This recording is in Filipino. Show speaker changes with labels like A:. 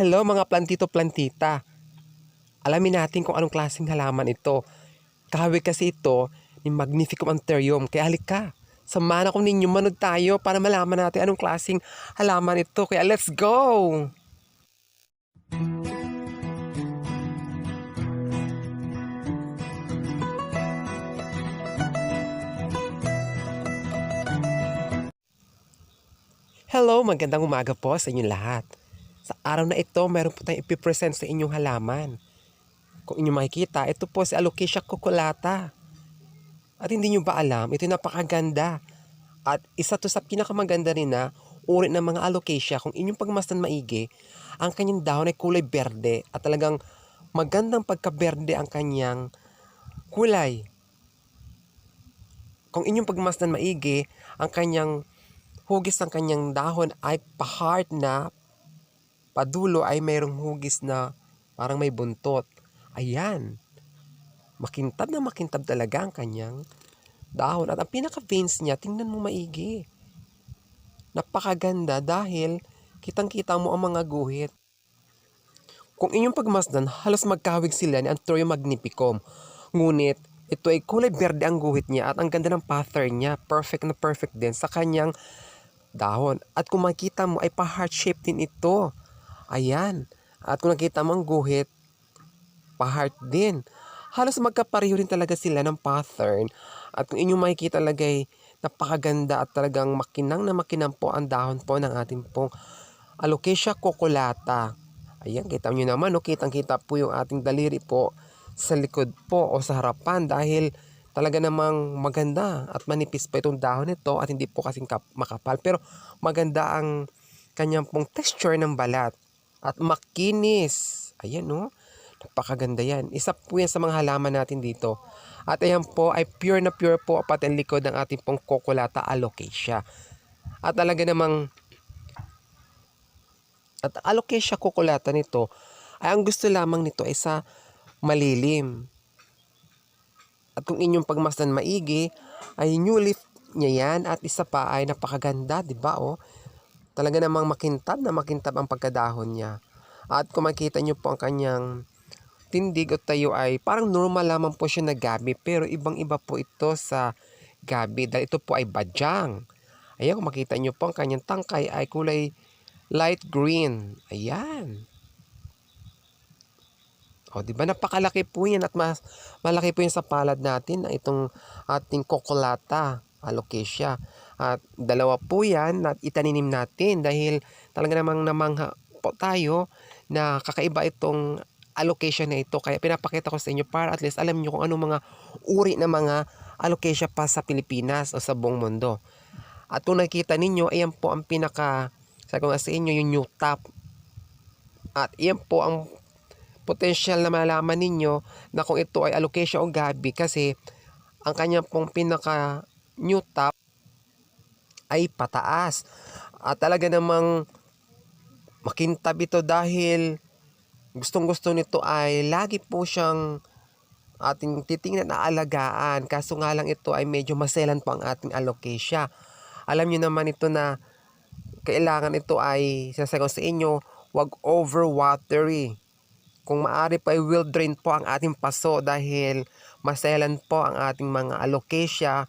A: Hello mga plantito-plantita. Alamin natin kung anong klaseng halaman ito. Kahawig kasi ito ni Magnificum anthurium. Kaya halika, samahan ako ninyo manood tayo para malaman natin anong klaseng halaman ito. Kaya let's go! Hello, magandang umaga po sa inyong lahat. Sa araw na ito, meron po tayong ipipresent sa inyong halaman. Kung inyong makikita, ito po si Alocasia cuculata. At hindi nyo ba alam, ito napakaganda. At isa to sa pinakamaganda rin na uri ng mga alocasia. Kung inyong pagmasdan maigi, ang kanyang dahon ay kulay berde at talagang magandang pagka-berde ang kanyang kulay. Kung inyong pagmasdan maigi, ang kanyang hugis ng kanyang dahon ay pa-heart na padulo ay mayroong hugis na parang may buntot. Ayan. Makintab na makintab talaga ang kanyang dahon. At ang pinaka-veins niya, tingnan mo maigi. Napakaganda dahil kitang-kita mo ang mga guhit. Kung inyong pagmasdan, halos magkahawig sila ni Anthurium magnificum. Ngunit, ito ay kulay berde ang guhit niya at ang ganda ng pattern niya. Perfect na perfect din sa kanyang dahon. At kung makita mo ay pa-heart shape din ito. Ayan. At kung nakita mo ang guhit, pa-heart din. Halos magkapareho rin talaga sila ng pattern. At kung inyong makikita talaga ay napakaganda at talagang makinang na makinang po ang dahon po ng ating pong Alocasia cuculata. Ayan, kita nyo naman, no? kitang-kita po yung ating daliri po sa likod po o sa harapan dahil talaga namang maganda at manipis pa itong dahon nito at hindi po kasing kap- makapal. Pero maganda ang kanyang pong texture ng balat at makinis. Ayan, no? Napakaganda yan. Isa po yan sa mga halaman natin dito. At ayan po ay pure na pure po pati ang likod ng ating pong Coculata alocasia. At talaga namang at alocasia cuculata nito ay ang gusto lamang nito ay sa malilim. At kung inyong pagmasdan maigi, ay new leaf niya yan at isa pa ay napakaganda, di ba? Oh? Talaga namang makintab na makintab ang pagkadahon niya. At kung makita niyo po ang kanyang tindig o tayo ay parang normal lamang po siya na gabi pero ibang iba po ito sa gabi dahil ito po ay badyang. Ayan kung makita niyo po ang kanyang tangkay ay kulay light green. Ayan. O, di ba napakalaki po yan at mas malaki po yan sa palad natin na itong ating kokolata alocasia. At dalawa po yan at itaninim natin dahil talaga namang namangha po tayo na kakaiba itong alocasia na ito. Kaya pinapakita ko sa inyo para at least alam niyo kung anong mga uri ng mga alocasia pa sa Pilipinas o sa buong mundo. At kung nakita ninyo, ayan po ang pinaka, sabi ko nga sa inyo, yung new top. At iyan po ang potential na malaman ninyo na kung ito ay alocasia o gabi kasi ang kanyang pong pinaka new top ay pataas. At talaga namang makintab ito dahil gustong gusto nito ay lagi po siyang ating titingnan na alagaan. Kaso nga lang ito ay medyo maselan po ang ating alocasia. Alam niyo naman ito na kailangan ito ay sasagot sa inyo, wag over-watery. Kung maaari pa ay will drain po ang ating paso dahil maselan po ang ating mga alocasia